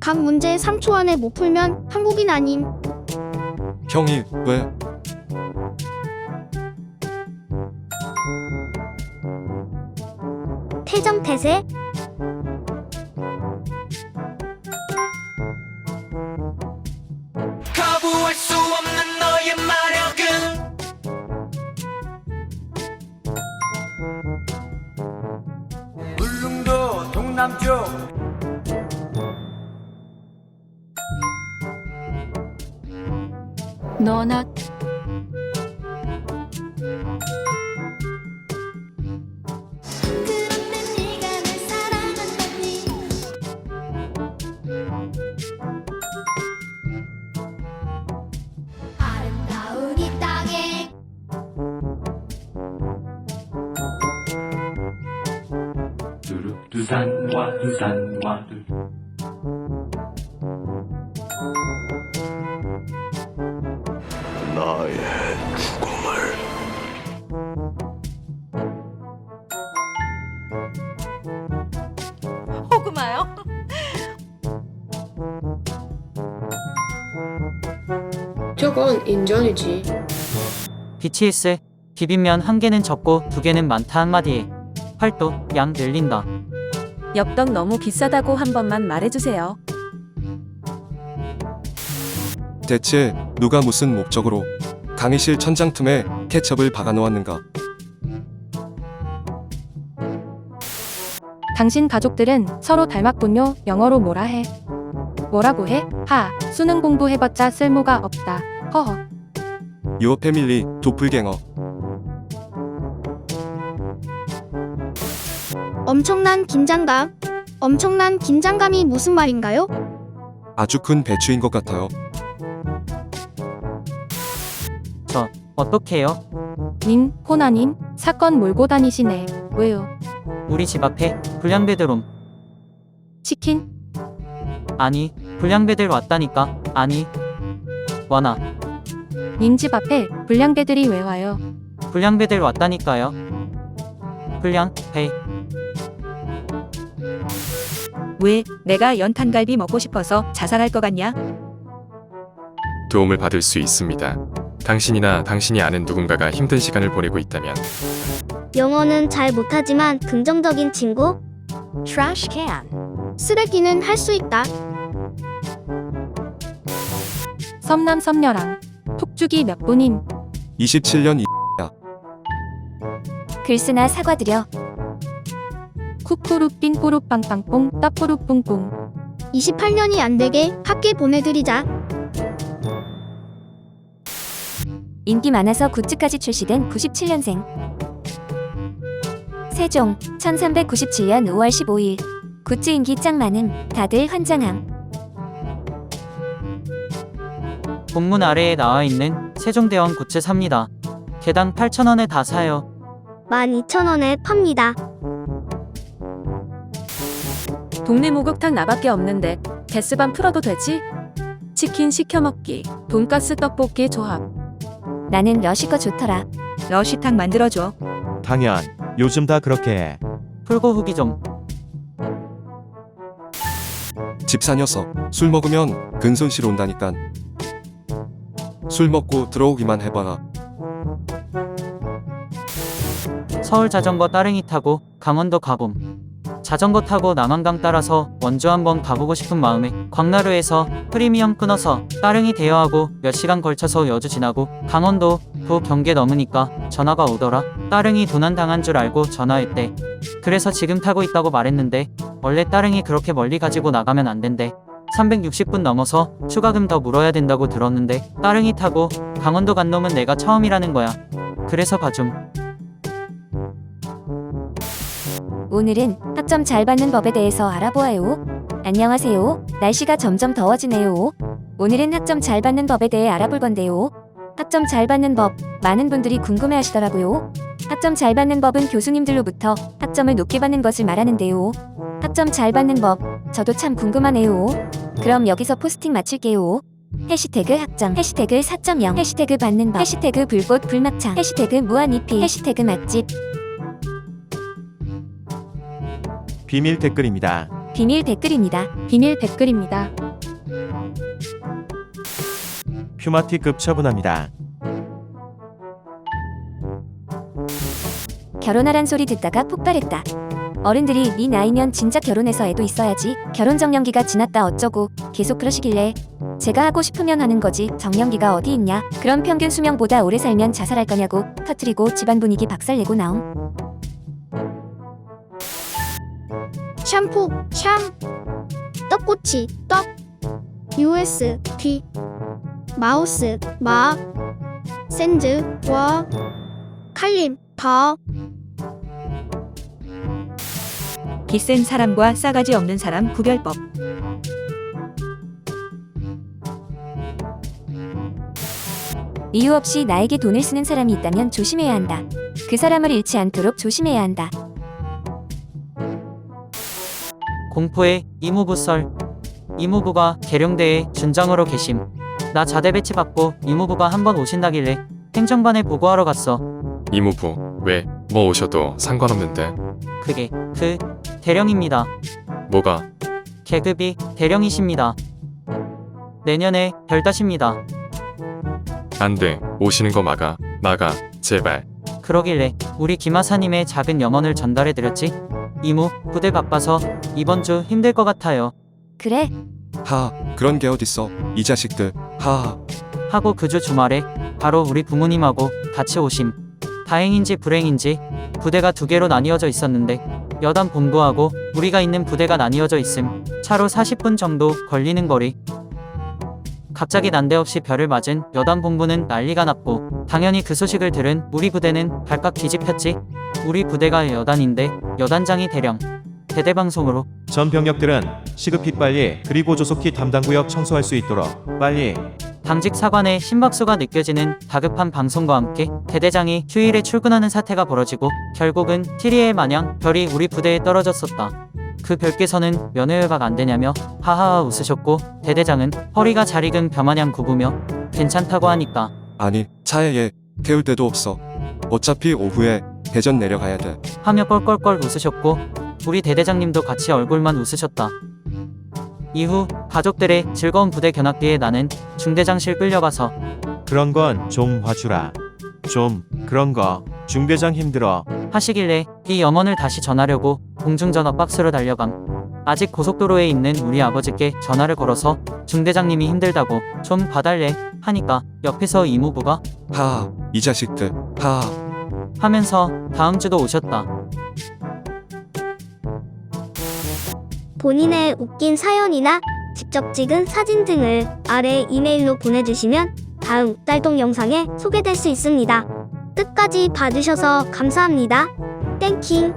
각 문제 3초 안에 못 풀면 한국인 아님. 형이 왜? 태정 태세? 너나 아름다운 이 땅에 두루 두산와 두산와 두 건 인정이지. BTS 비빔면 한 개는 적고 두 개는 많다 한마디에 팔도 양 늘린다. 엽떡 너무 비싸다고 한 번만 말해주세요. 대체 누가 무슨 목적으로 강의실 천장 틈에 케첩을 박아 놓았는가? 당신 가족들은 서로 닮았군요. 영어로 뭐라 해? 뭐라고 해? 하. 수능 공부해봤자 쓸모가 없다. 허허. 유어 패밀리 도플갱어 엄청난 긴장감. 엄청난 긴장감이 무슨 말인가요? 아주 큰 배추인 것 같아요. 저 어떡해요? 님, 호나님, 사건 몰고 다니시네. 왜요? 우리 집 앞에 불량배들 치킨? 아니 불량배들 왔다니까 아니 와나 님 집 앞에 불량배들이 왜 와요? 불량배들 왔다니까요. 불량 배 왜 내가 연탄갈비 먹고 싶어서 자살할 것 같냐? 도움을 받을 수 있습니다. 당신이나 당신이 아는 누군가가 힘든 시간을 보내고 있다면 영어는 잘 못하지만 긍정적인 친구 Trash can. 쓰레기는 할 수 있다. 섬남 섬녀랑. 톡주기 몇 분임? 27년 이 글쓰나 사과드려 쿠쿠루 삥꾸루 빵빵뽕 따뿌루 뿡뿡. 28년이 안 되게 학계 보내드리자. 인기 많아서 굿즈까지 출시된 97년생 세종 1397년 5월 15일 굿즈 인기 짱 많음 다들 환장함 본문 아래에 나와 있는 세종대왕 굿즈 삽니다. 개당 8,000원에 다 사요. 12,000원에 팝니다 동네 목욕탕 나밖에 없는데 개수반 풀어도 되지? 치킨 시켜 먹기, 돈가스 떡볶이 조합. 나는 러시 거 좋더라 러시탕 만들어줘. 당연 요즘 다 그렇게 해 풀고 후기 좀. 집사 녀석 술 먹으면 근손실 온다니깐. 술 먹고 들어오기만 해봐라. 서울 자전거 따릉이 타고 강원도 가봄. 자전거 타고 남한강 따라서 원주 한번 가보고 싶은 마음에 광나루에서 프리미엄 끊어서 따릉이 대여하고 몇 시간 걸쳐서 여주 지나고 강원도 부 경계 넘으니까 전화가 오더라. 따릉이 도난 당한 줄 알고 전화했대. 그래서 지금 타고 있다고 말했는데 원래 따릉이 그렇게 멀리 가지고 나가면 안 된대. 360분 넘어서 추가금 더 물어야 된다고 들었는데 따릉이 타고 강원도 간 놈은 내가 처음이라는 거야. 그래서 봐줌. 오늘은 학점 잘 받는 법에 대해서 알아보아요. 안녕하세요. 날씨가 점점 더워지네요. 오늘은 학점 잘 받는 법에 대해 알아볼 건데요. 학점 잘 받는 법, 많은 분들이 궁금해 하시더라고요. 학점 잘 받는 법은 교수님들로부터 학점을 높게 받는 것을 말하는데요. 학점 잘 받는 법, 저도 참 궁금하네요. 그럼 여기서 포스팅 마칠게요. 해시태그 학점, 해시태그 4.0, 해시태그 받는 법, 해시태그 불꽃 불막창, 해시태그 무한리필, 해시태그 맛집, 비밀 댓글입니다 비밀 댓글입니다. 비밀 댓글입니다. 퓨마티급 처분합니다. 결혼하란 소리 듣다가 폭발했다. 어른들이 네 나이면 진짜 결혼해서 애도 있어야지. 결혼 정년기가 지났다 어쩌고 계속 그러시길래 제가 하고 싶으면 하는 거지. 정년기가 어디 있냐? 그럼 평균 수명보다 오래 살면 자살할 거냐고 터트리고 집안 분위기 박살내고 나옴. 샴푸, 샴. 떡꼬치, 떡. US, D. 마우스, 마. 샌드, 와. 칼림, 더. 기센 사람과 싸가지 없는 사람 구별법. 이유 없이 나에게 돈을 쓰는 사람이 있다면 조심해야 한다. 그 사람을 잃지 않도록 조심해야 한다. 공포의 이무부 썰. 이무부가 계룡대에 준장으로 계심. 나 자대 배치 받고 이무부가 한 번 오신다길래 행정반에 보고하러 갔어. 이무부 왜 뭐 오셔도 상관없는데 그게 그 대령입니다. 뭐가 계급이 대령이십니다. 내년에 별다십니다. 안 돼 오시는 거 막아 나가 제발 그러길래 우리 김하사님의 작은 염원을 전달해 드렸지. 이무 부대 바빠서 이번 주 힘들 것 같아요. 그래, 하 그런 게 어딨어 이 자식들 하하 하고 그 주 주말에 바로 우리 부모님하고 같이 오심. 다행인지 불행인지 부대가 두 개로 나뉘어져 있었는데 여단 본부하고 우리가 있는 부대가 나뉘어져 있음. 차로 40분 정도 걸리는 거리. 갑자기 난데없이 별을 맞은 여단 본부는 난리가 났고 당연히 그 소식을 들은 우리 부대는 발칵 뒤집혔지. 우리 부대가 여단인데 여단장이 대령. 대대방송으로 전 병력들은 시급히 빨리 그리고 조속히 담당 구역 청소할 수 있도록 빨리 당직 사관의 심박수가 느껴지는 다급한 방송과 함께 대대장이 휴일에 출근하는 사태가 벌어지고 결국은 티리에 마냥 별이 우리 부대에 떨어졌었다. 그 별께서는 면회회가 안 되냐며 하하하 웃으셨고 대대장은 허리가 잘 익은 벼마냥 굽으며 괜찮다고 하니까 아니 차에 얘 태울 데도 없어 어차피 오후에 대전 내려가야 돼 하며 껄껄껄 웃으셨고 우리 대대장님도 같이 얼굴만 웃으셨다. 이후 가족들의 즐거운 부대 견학기에 나는 중대장실 끌려가서 그런 건 좀 봐주라. 좀 그런 거 중대장 힘들어. 하시길래 이 염원을 다시 전하려고 공중전화 박스로 달려감. 아직 고속도로에 있는 우리 아버지께 전화를 걸어서 중대장님이 힘들다고 좀 봐달래 하니까 옆에서 이모부가 하하 이 자식들 하하 하면서 다음 주도 오셨다. 본인의 웃긴 사연이나 직접 찍은 사진 등을 아래 이메일로 보내주시면 다음 딸동 영상에 소개될 수 있습니다. 끝까지 봐주셔서 감사합니다. 땡킹.